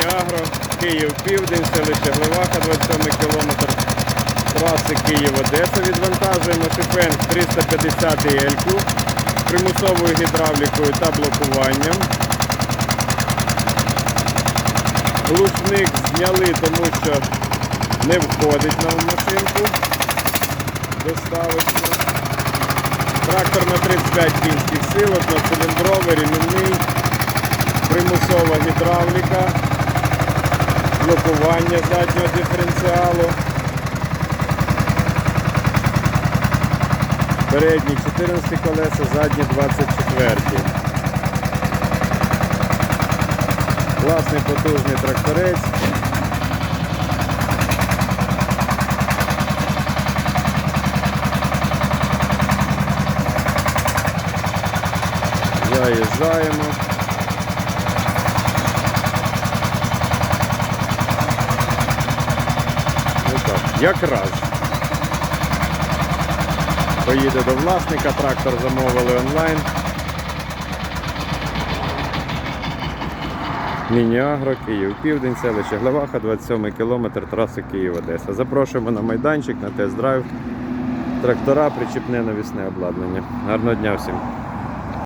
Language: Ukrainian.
Міні-Агро, Київ Південь, селище Глеваха, 27 кілометр траси Київ-Одеса. Відвантажуємо Шифенг 350 Ельку примусовою гідравлікою та блокуванням. Глушник зняли, тому що не входить на машинку. Доставочку. Трактор на 35 кінських сил, одноциліндровий, ремінний, примусова гідравліка, блокування заднього диференціалу. Передні 14 колеса, задні 24. Класний потужний тракторець. Заїжджаємо. Якраз. Поїде до власника, трактор замовили онлайн. Міні-Агро, Київ, Південь, селище Главаха, 27 кілометр траси Київ-Одеса. Запрошуємо на майданчик, на тест-драйв. Трактора, причіпне навісне обладнання. Гарного дня всім!